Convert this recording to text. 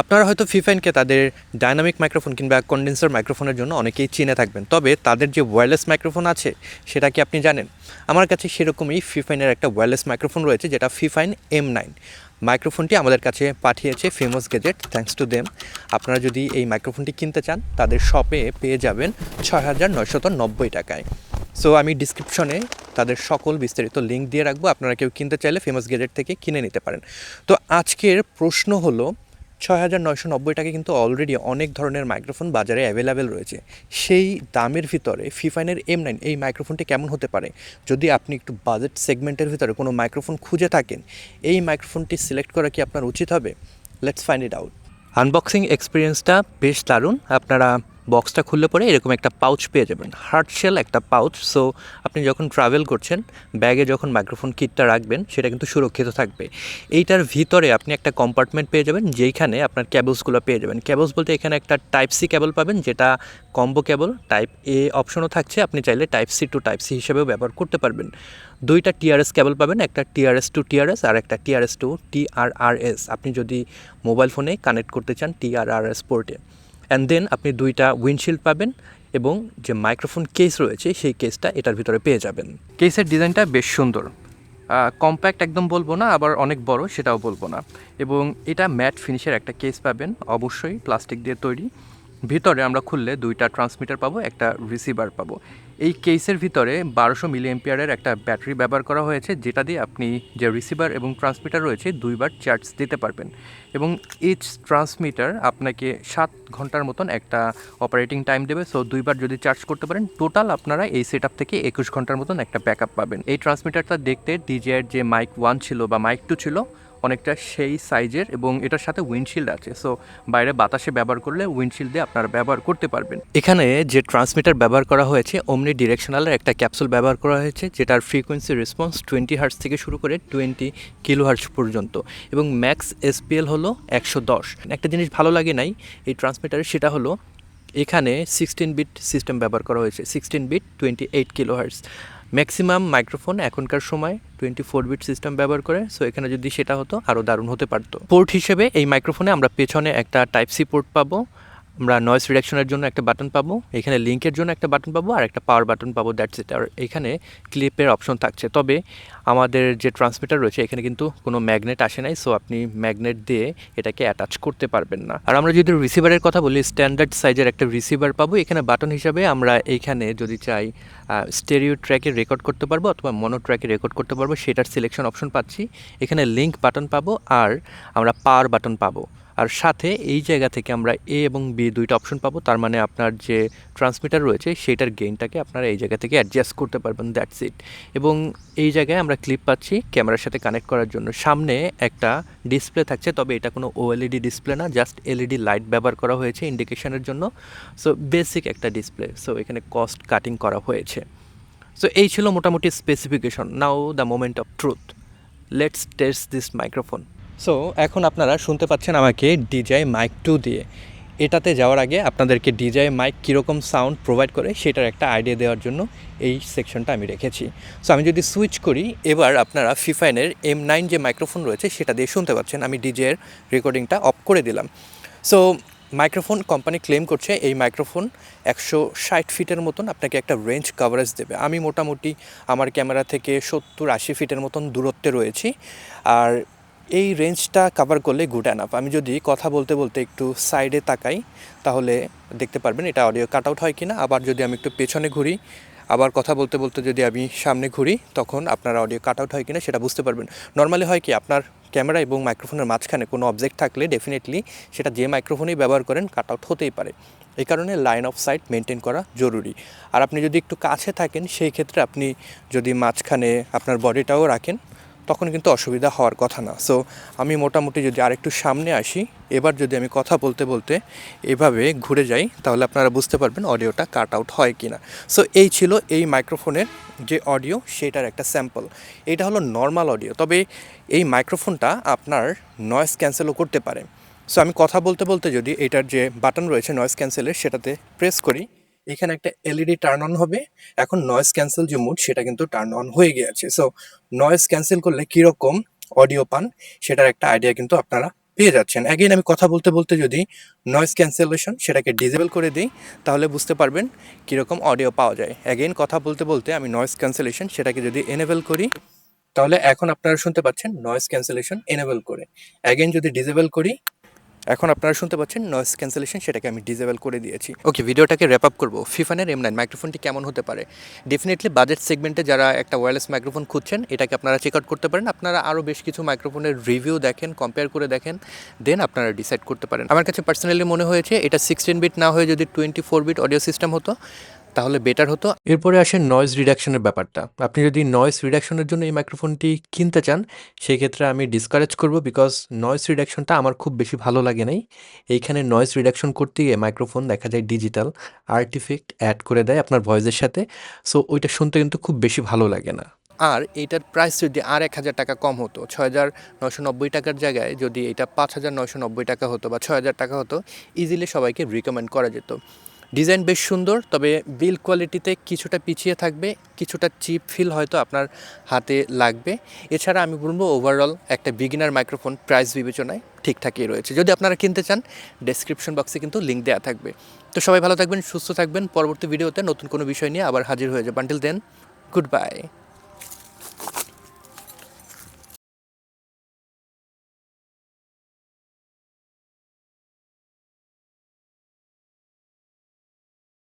আপনারা হয়তো ফিফাইনকে তাদের ডাইনামিক মাইক্রোফোন কিংবা কন্ডেন্সার মাইক্রোফোনের জন্য অনেকেই চিনে থাকবেন। তবে তাদের যে ওয়্যারলেস মাইক্রোফোন আছে, সেটা কি আপনি জানেন? আমার কাছে সেরকমই ফিফাইনের একটা ওয়্যারলেস মাইক্রোফোন রয়েছে, যেটা ফিফাইন এম নাইন মাইক্রোফোনটি আমাদের কাছে পাঠিয়েছে famous gadget thanks to them আপনারা যদি এই মাইক্রোফোনটি কিনতে চান, তাদের শপে পেয়ে যাবেন ছয় হাজার নয়শত নব্বই টাকায়। সো আমি ডিসক্রিপশনে তাদের সকল বিস্তারিত লিঙ্ক দিয়ে রাখব। আপনারা কেউ কিনতে চাইলে ফেমাস গেজেট থেকে কিনে নিতে পারেন। তো আজকের প্রশ্ন হলো ছয় হাজার নয়শো নব্বই টাকা কিন্তু অলরেডি অনেক ধরনের মাইক্রোফোন বাজারে অ্যাভেলেবেল রয়েছে। সেই দামের ভিতরে ফিফাইনের এম নাইন এই মাইক্রোফোনটি কেমন হতে পারে? যদি আপনি একটু বাজেট সেগমেন্টের ভিতরে কোনো মাইক্রোফোন খুঁজে থাকেন, এই মাইক্রোফোনটি সিলেক্ট করা কি আপনার উচিত হবে? Let's find it out unboxing এক্সপিরিয়েন্সটা বেশ দারুণ। আপনারা বক্সটা খুললে পরে এরকম একটা পাউচ পেয়ে যাবেন। হার্ড শেল একটা পাউচ সো আপনি যখন ট্রাভেল করছেন ব্যাগে যখন মাইক্রোফোন কিটটা রাখবেন, সেটা কিন্তু সুরক্ষিত থাকবে। এইটার ভিতরে আপনি একটা কম্পার্টমেন্ট পেয়ে যাবেন, যেইখানে আপনার ক্যাবলসগুলো পেয়ে যাবেন। ক্যাবলস বলতে এখানে একটা টাইপ সি ক্যাবল পাবেন, যেটা কম্বো ক্যাবল টাইপ এ অপশনও থাকছে। আপনি চাইলে type C to type C হিসেবেও ব্যবহার করতে পারবেন। দুইটা টিআরএস ক্যাবল পাবেন, একটা টিআরএস টু টিআরএস আর একটা টিআরএস টু টিআরআরএস আপনি যদি মোবাইল ফোনে কানেক্ট করতে চান টিআরআরএস পোর্টে অ্যান্ড দেন আপনি দুইটা উইন্ডশিল্ড পাবেন এবং যে মাইক্রোফোন কেস রয়েছে, সেই কেসটা এটার ভিতরে পেয়ে যাবেন। কেসের ডিজাইনটা বেশ সুন্দর। কম্প্যাক্ট একদম বলব না, আবার অনেক বড় সেটাও বলব না। এবং এটা ম্যাট ফিনিশের একটা কেস পাবেন, অবশ্যই প্লাস্টিক দিয়ে তৈরি। ভিতরে আমরা খুললে দুইটা ট্রান্সমিটার পাবো, একটা রিসিভার পাবো। এই কেসের ভিতরে বারোশো মিলি এম্পিয়ারের একটা ব্যাটারি ব্যবহার করা হয়েছে, যেটা দিয়ে আপনি যে রিসিভার এবং ট্রান্সমিটার রয়েছে, দুইবার চার্জ দিতে পারবেন। এবং ইচ ট্রান্সমিটার আপনাকে সাত ঘণ্টার মতন একটা অপারেটিং টাইম দেবে সো দুইবার যদি চার্জ করতে পারেন টোটাল আপনারা এই সেট থেকে একুশ ঘণ্টার মতন একটা ব্যাকআপ পাবেন। এই ট্রান্সমিটারটা দেখতে ডিজিআর যে মাইক ওয়ান ছিল বা মাইক টু ছিল অনেকটা সেই সাইজের এবং এটার সাথে উইন্ডশিল্ড আছে। সো বাইরে বাতাসে ব্যবহার করলে উইন্ডশিল্ড দিয়ে আপনারা ব্যবহার করতে পারবেন। এখানে যে ট্রান্সমিটার ব্যবহার করা হয়েছে অমনি ডিরেকশনালের একটা ক্যাপসুল ব্যবহার করা হয়েছে, যেটার ফ্রিকোয়েন্সি রেসপন্স টোয়েন্টি হার্স থেকে শুরু করে টোয়েন্টি কিলো হার্স পর্যন্ত এবং ম্যাক্স এসপিএল হলো একশো দশ। একটা জিনিস ভালো লাগে নাই এই ট্রান্সমিটারে সেটা হলো এখানে সিক্সটিন বিট সিস্টেম ব্যবহার করা হয়েছে sixteen bit twenty eight kilo hertz maximum microphone এখনকার সময় টোয়েন্টি ফোর বিট সিস্টেম ব্যবহার করে সো এখানে যদি সেটা হতো আরও দারুণ হতে পারতো। পোর্ট হিসেবে এই মাইক্রোফোনে আমরা পেছনে একটা টাইপ সি পোর্ট পাবো। আমরা নয়েস রিডাকশনের জন্য একটা বাটন পাবো, এখানে লিঙ্কের জন্য একটা বাটন পাবো আর একটা পাওয়ার বাটন পাবো দ্যাটস ইট আর এখানে ক্লিপের অপশন থাকছে। তবে আমাদের যে ট্রান্সমিটার রয়েছে, এখানে কিন্তু কোনো ম্যাগনেট আসে নাই সো আপনি ম্যাগনেট দিয়ে এটাকে অ্যাটাচ করতে পারবেন না। আর আমরা যদি রিসিভারের কথা বলি স্ট্যান্ডার্ড সাইজের একটা রিসিভার পাবো। এখানে বাটন হিসাবে আমরা এইখানে যদি চাই স্টেরিও ট্র্যাকে রেকর্ড করতে পারব অথবা মনো ট্র্যাকে রেকর্ড করতে পারব, সেটার সিলেকশন অপশন পাচ্ছি। এখানে লিঙ্ক বাটন পাবো আর আমরা পাওয়ার বাটন পাবো। আর সাথে এই জায়গা থেকে আমরা এ এবং বি দুইটা অপশন পাবো। তার মানে আপনার যে ট্রান্সমিটার রয়েছে, সেইটার গেইনটাকে আপনারা এই জায়গা থেকে অ্যাডজাস্ট করতে পারবেন দ্যাটস ইট এবং এই জায়গায় আমরা ক্লিপ পাচ্ছি ক্যামেরার সাথে কানেক্ট করার জন্য। সামনে একটা ডিসপ্লে থাকছে, তবে এটা কোনো ওএলইডি ডিসপ্লে না জাস্ট এলইডি লাইট ব্যবহার করা হয়েছে ইন্ডিকেশনের জন্য। সো বেসিক একটা ডিসপ্লে সো এখানে কস্ট কাটিং করা হয়েছে। সো এই ছিল মোটামুটি specification now the moment of truth let's test this microphone so এখন আপনারা শুনতে পাচ্ছেন আমাকে ডিজাই মাইক টু দিয়ে। এটাতে যাওয়ার আগে আপনাদেরকে ডিজাই মাইক কীরকম সাউন্ড প্রোভাইড করে সেটার একটা আইডিয়া দেওয়ার জন্য এই সেকশনটা আমি রেখেছি। সো আমি যদি সুইচ করি, এবার আপনারা ফিফাইনের এম নাইন যে মাইক্রোফোন রয়েছে সেটা দিয়ে শুনতে পাচ্ছেন। আমি ডিজের রেকর্ডিংটা অফ করে দিলাম। সো মাইক্রোফোন কোম্পানি ক্লেম করছে এই মাইক্রোফোন একশো ষাট ফিটের মতন আপনাকে একটা রেঞ্জ কাভারেজ দেবে। আমি মোটামুটি আমার ক্যামেরা থেকে সত্তর আশি ফিটের মতন দূরত্বে রয়েছি। আর এই রেঞ্জটা কভার করলে গুড অ্যানাফ আমি যদি কথা বলতে বলতে একটু সাইডে তাকাই, তাহলে দেখতে পারবেন এটা অডিও কাট আউট হয় কি না আবার যদি আমি একটু পেছনে ঘুরি, আবার কথা বলতে বলতে যদি আমি সামনে ঘুরি, তখন আপনার অডিও কাট আউট হয় কিনা সেটা বুঝতে পারবেন। নর্মালি হয় কি, আপনার ক্যামেরা এবং মাইক্রোফোনের মাঝখানে কোনো অবজেক্ট থাকলে ডেফিনেটলি সেটা যে মাইক্রোফোনেই ব্যবহার করেন কাট আউট হতেই পারে। এই কারণে লাইন অফ সাইট মেনটেন করা জরুরি। আর আপনি যদি একটু কাছে থাকেন, সেই ক্ষেত্রে আপনি যদি মাঝখানে আপনার বডিটাও রাখেন তখন কিন্তু অসুবিধা হওয়ার কথা না। সো আমি মোটামুটি যদি আরেকটু সামনে আসি, এবার যদি আমি কথা বলতে বলতে এভাবে ঘুরে যাই, তাহলে আপনারা বুঝতে পারবেন অডিওটা কাট আউট হয় কি না সো এই ছিল এই মাইক্রোফোনের যে অডিও, সেটার একটা স্যাম্পল। এটা হলো নর্মাল অডিও। তবে এই মাইক্রোফোনটা আপনার নয়েস ক্যান্সেলও করতে পারে। সো আমি কথা বলতে বলতে যদি এটার যে বাটন রয়েছে নয়েস ক্যান্সেলের সেটাতে প্রেস করি। এখানে একটা এলইডি টার্ন অন হবে। এখন নয়েজ ক্যান্সেল যে মুড সেটা কিন্তু টার্ন অন হয়ে গিয়েছে। সো নয়েজ ক্যান্সেল করলে কীরকম অডিও পান, সেটার একটা আইডিয়া কিন্তু আপনারা পেয়ে যাচ্ছেন। অ্যাগেন আমি কথা বলতে বলতে যদি নয়েজ ক্যান্সেলেশন সেটাকে ডিজেবল করে দিই, তাহলে বুঝতে পারবেন কীরকম অডিও পাওয়া যায়। অ্যাগেন কথা বলতে বলতে আমি নয়েজ ক্যান্সেলেশন সেটাকে যদি এনেবল করি, তাহলে এখন আপনারা শুনতে পাচ্ছেন নয়েজ ক্যান্সেলেশন এনেবল করে। অ্যাগেন যদি ডিজেবল করি এখন আপনারা শুনতে পাচ্ছেন নয়েজ ক্যান্সেলেশন সেটাকে আমি ডিজেবল করে দিয়েছি। ওকে ভিডিওটাকে র্যাপ আপ করব। ফিফানের এম নাইন মাইক্রোফোনটি কেমন হতে পারে? ডেফিনেটলি বাজেট সেগমেন্টে যারা একটা ওয়্যারলেস মাইক্রোফোন খুঁজছেন, এটাকে আপনারা চেক আউট করতে পারেন। আপনারা আরও বেশ কিছু মাইক্রোফোনের রিভিউ দেখেন কম্পেয়ার করে দেখেন দেন আপনারা ডিসাইড করতে পারেন। আমার কাছে পার্সোনালি মনে হয়েছে, এটা সিক্সটিন বিট না হয়ে যদি twenty four bit audio system হতো তাহলে বেটার হতো। এরপরে আসে নয়েজ রিডাকশনের ব্যাপারটা। আপনি যদি নয়েজ রিডাকশনের জন্য এই মাইক্রোফোনটি কিনতে চান সেই ক্ষেত্রে আমি ডিসকারেজ করব বিকজ নয়েজ রিডাকশনটা আমার খুব বেশি ভালো লাগে নাই। এইখানে নয়েজ রিডাকশন করতে গিয়ে মাইক্রোফোন দেখা যায় ডিজিটাল আর্টিফেক্ট অ্যাড করে দেয় আপনার ভয়েসের সাথে। সো ওইটা শুনতে কিন্তু খুব বেশি ভালো লাগে না। আর এটার প্রাইস যদি আর এক হাজার টাকা কম হতো ছয় হাজার নয়শো নব্বই টাকার জায়গায় যদি এটা পাঁচ হাজার নয়শো নব্বই টাকা হতো বা ছয় হাজার টাকা হতো ইজিলি সবাইকে রিকমেন্ড করা যেত। ডিজাইন বেশ সুন্দর, তবে বিল কোয়ালিটিতে কিছুটা পিছিয়ে থাকবে, কিছুটা চিপ ফিল হয়তো আপনার হাতে লাগবে। এছাড়া আমি বলব ওভারঅল একটা বিগিনার মাইক্রোফোন প্রাইস বিবেচনায় ঠিকঠাকই রয়েছে। যদি আপনারা কিনতে চান ডেসক্রিপশন বক্সে কিন্তু লিঙ্ক দেওয়া থাকবে। তো সবাই ভালো থাকবেন, সুস্থ থাকবেন, পরবর্তী ভিডিওতে নতুন কোনো বিষয় নিয়ে আবার হাজির হয়ে যাবে। বান্টিল দেন গুড বাই